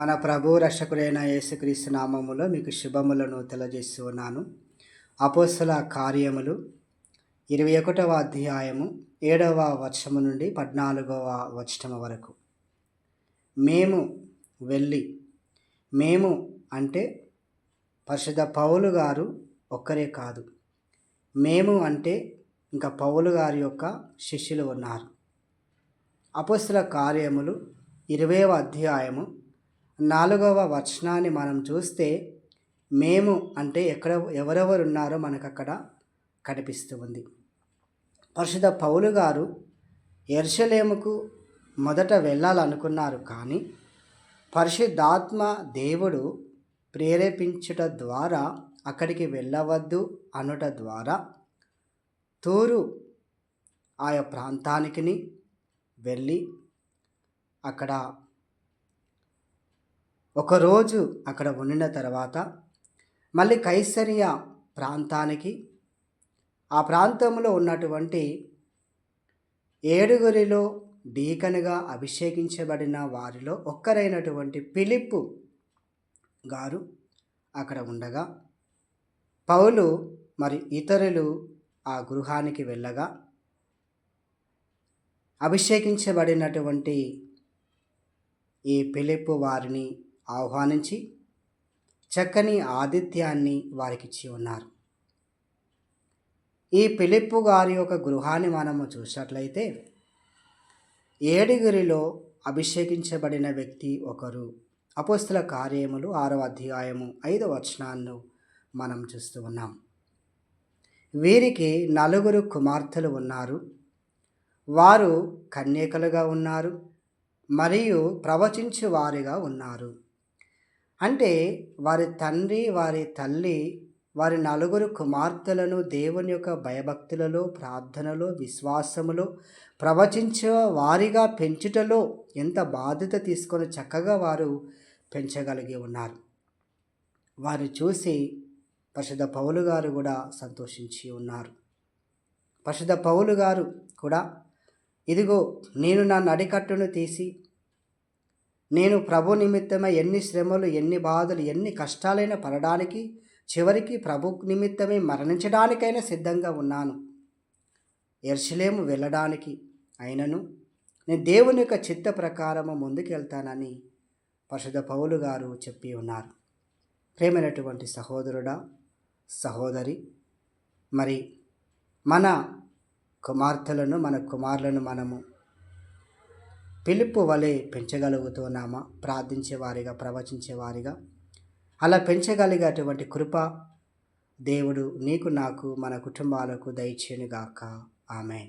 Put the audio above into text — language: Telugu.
మన ప్రభు రక్షకుడైన యేసుక్రీస్తు నామములో మీకు శుభములను తెలియజేస్తూ ఉన్నాను అపోస్తుల కార్యములు ఇరవై ఒకటవ అధ్యాయము ఏడవ వర్షము నుండి పద్నాలుగవ వచనం వరకు. మేము వెళ్ళి మేము అంటే పరిశుద్ధ పౌలు గారు ఒక్కరే కాదు. మేము అంటే ఇంకా పౌలు గారి యొక్క శిష్యులు ఉన్నారు. అపోస్తుల కార్యములు ఇరవైవ అధ్యాయము నాలుగవ వచనాన్ని మనం చూస్తే మేము అంటే ఎక్కడ ఎవరెవరు ఉన్నారో మనకు అక్కడ కనిపిస్తూ ఉంది. పరిశుద్ధ పౌలు గారు ఎర్షలేముకు మొదట వెళ్ళాలనుకున్నారు కానీ పరిశుద్ధాత్మ దేవుడు ప్రేరేపించుట ద్వారా అక్కడికి వెళ్ళవద్దు అనుట ద్వారా తూరు ఆయా ప్రాంతానికి వెళ్ళి అక్కడ ఒకరోజు అక్కడ ఉండిన తర్వాత మళ్ళీ కైసరియా ప్రాంతానికి ఆ ప్రాంతంలో ఉన్నటువంటి ఏడుగురిలో డీకన్గా అభిషేకించబడిన వారిలో ఒక్కరైనటువంటి పిలిప్పు గారు అక్కడ ఉండగా పౌలు మరి ఇతరులు ఆ గృహానికి వెళ్ళగా అభిషేకించబడినటువంటి ఈ పిలిప్పు వారిని ఆహ్వానించి చక్కని ఆతిథ్యాన్ని వారికిచ్చి ఉన్నారు. ఈ పిలిప్పు గారి యొక్క గృహాన్ని మనము చూసినట్లయితే ఏడుగురిలో అభిషేకించబడిన వ్యక్తి ఒకరు. అపోస్తుల కార్యములు ఆరవ అధ్యాయము ఐదు వచనాలను మనం చూస్తూ ఉన్నాం. వీరికి నలుగురు కుమార్తెలు ఉన్నారు. వారు కన్యకలుగా ఉన్నారు. మరియు ప్రవచించు వారిగా ఉన్నారు. అంటే వారి తండ్రి వారి తల్లి వారి నలుగురు కుమార్తెలను దేవుని యొక్క భయభక్తులలో ప్రార్థనలో విశ్వాసములో ప్రవచించే వారిగా పెంచుటలో ఎంత బాధ్యత తీసుకొని చక్కగా వారు పెంచగలిగి ఉన్నారు. వారు చూసి పరిశుద్ధ పౌలు గారు కూడా సంతోషించి ఉన్నారు. పరిశుద్ధ పౌలు గారు కూడా ఇదిగో నేను నా నడికట్టును తీసి నేను ప్రభు నిమిత్తమే ఎన్ని శ్రమలు ఎన్ని బాధలు ఎన్ని కష్టాలైనా పడడానికి చివరికి ప్రభు నిమిత్తమే మరణించడానికైనా సిద్ధంగా ఉన్నాను. ఎర్షలేము వెళ్ళడానికి అయినను నేను దేవుని యొక్క చిత్త ప్రకారము ముందుకెళ్తానని పరిశుద్ధ పౌలు గారు చెప్పి ఉన్నారు. ప్రేమైనటువంటి సహోదరుడా సహోదరి మరి మన కుమార్తెలను మన కుమారులను మనము పిలుపు వలె పెంచగలుగుతున్నామా? ప్రార్థించేవారిగా ప్రవచించేవారిగా. అలా పెంచగలిగేటువంటి కృప దేవుడు నీకు నాకు మన కుటుంబాలకు దయచేనుగాక ఆమె